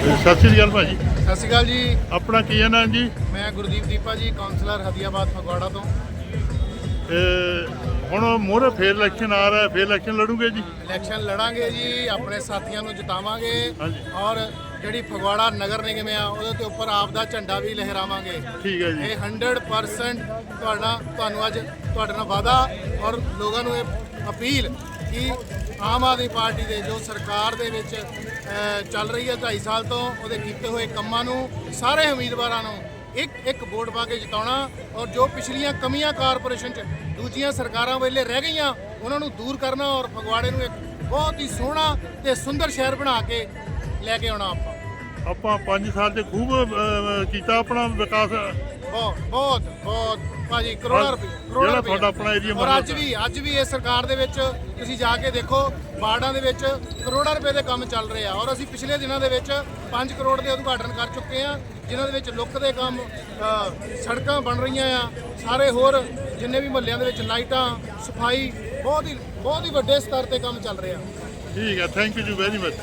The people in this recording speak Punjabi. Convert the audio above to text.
ਸਤਿ ਸ੍ਰੀ ਅਕਾਲ ਭਾਜੀ। ਸਤਿ ਸ਼੍ਰੀ ਅਕਾਲ ਜੀ। ਆਪਣਾ ਕੀ ਹੈ ਨਾਮ ਜੀ? ਮੈਂ ਗੁਰਦੀਪ ਦੀਪਾ ਜੀ ਕਾਉਂਸਲਰ ਹਦੀਆਬਾਦ ਫਗਵਾੜਾ ਤੋਂ। ਇਹ ਹੁਣ ਮੋਰੇ ਫੇਰ ਇਲੈਕਸ਼ਨ ਆ ਰਿਹਾ ਫੇਰ ਇਲੈਕਸ਼ਨ ਲੜੂਗੇ ਜੀ? ਇਲੈਕਸ਼ਨ ਲੜਾਂਗੇ ਜੀ ਆਪਣੇ ਸਾਥੀਆਂ ਨੂੰ ਜਿਤਾਵਾਂਗੇ। ਹਾਂਜੀ। ਔਰ ਜਿਹੜੀ ਫਗਵਾੜਾ ਨਗਰ ਨਿਗਮ ਆ ਉਹਦੇ ਤੇ ਉੱਪਰ ਆਪ ਦਾ ਝੰਡਾ ਵੀ ਲਹਿਰਾਵਾਂਗੇ। ਠੀਕ ਹੈ ਜੀ। ਇਹ 100% ਤੁਹਾਡਾ ਤੁਹਾਨੂੰ ਅੱਜ ਤੁਹਾਡੇ ਨਾਲ ਵਾਦਾ ਔਰ ਲੋਕਾਂ ਨੂੰ ਇਹ ਅਪੀਲ ਕਿ ਆਮ ਆਦਮੀ ਪਾਰਟੀ ਦੇ ਜੋ ਸਰਕਾਰ ਦੇ ਵਿੱਚ ਚੱਲ ਰਹੀ ਹੈ 2.5 ਸਾਲ ਤੋਂ, ਉਹਦੇ ਕੀਤੇ ਹੋਏ ਕੰਮਾਂ ਨੂੰ ਸਾਰੇ ਉਮੀਦਵਾਰਾਂ ਨੂੰ ਇੱਕ ਇੱਕ ਵੋਟ ਪਾ ਕੇ ਜਿਤਾਉਣਾ ਔਰ ਜੋ ਪਿਛਲੀਆਂ ਕਮੀਆਂ ਕਾਰਪੋਰੇਸ਼ਨ 'ਚ ਦੂਜੀਆਂ ਸਰਕਾਰਾਂ ਵੇਲੇ ਰਹਿ ਗਈਆਂ, ਉਹਨਾਂ ਨੂੰ ਦੂਰ ਕਰਨਾ ਔਰ ਫਗਵਾੜੇ ਨੂੰ ਇੱਕ ਬਹੁਤ ਹੀ ਸੋਹਣਾ ਤੇ ਸੁੰਦਰ ਸ਼ਹਿਰ ਬਣਾ ਕੇ ਲੈ ਕੇ ਆਉਣਾ ਆਪਾਂ। ਆਪਾਂ 5 ਸਾਲ ਤੇ ਖੂਬ ਕੀਤਾ ਆਪਣਾ ਵਿਕਾਸ। ਬਹੁਤ ਬਹੁਤ ਬਹੁਤ। ਭਾਜੀ ਕਰੋੜਾਂ ਰੁਪਏ ਕਰੋੜਾਂ ਜਿਹੜਾ ਰੁਪਏ। ਤੁਹਾਡਾ ਆਪਣਾ area ਔਰ ਅੱਜ। ਵੀ ਅੱਜ ਵੀ ਇਹ ਸਰਕਾਰ ਦੇ ਵਿੱਚ ਤੁਸੀਂ ਜਾ ਕੇ ਦੇਖੋ ਵਾਰਡਾਂ ਦੇ ਵਿੱਚ ਕਰੋੜਾਂ ਰੁਪਏ ਦੇ ਕੰਮ ਚੱਲ ਰਹੇ ਆ। ਔਰ ਅਸੀਂ ਪਿਛਲੇ ਦਿਨਾਂ ਦੇ ਵਿੱਚ 5 ਕਰੋੜ ਦੇ ਉਦਘਾਟਨ ਕਰ ਚੁੱਕੇ ਆ ਜਿਨ੍ਹਾਂ ਦੇ ਵਿੱਚ ਲੁੱਕ ਦੇ ਕੰਮ ਅ, ਸੜਕਾਂ ਬਣ ਰਹੀਆਂ ਆ ਸਾਰੇ ਹੋਰ ਜਿੰਨੇ ਵੀ ਮਹੱਲਿਆਂ ਦੇ ਵਿੱਚ ਲਾਈਟਾਂ ਸਫ਼ਾਈ ਬਹੁਤ ਹੀ ਬਹੁਤ ਹੀ ਵੱਡੇ ਸਤਰ ਤੇ ਕੰਮ ਚੱਲ ਰਿਹਾ। ਠੀਕ ਹੈ ਥੈਂਕ ਯੂ ਵੈਰੀ ਮਚ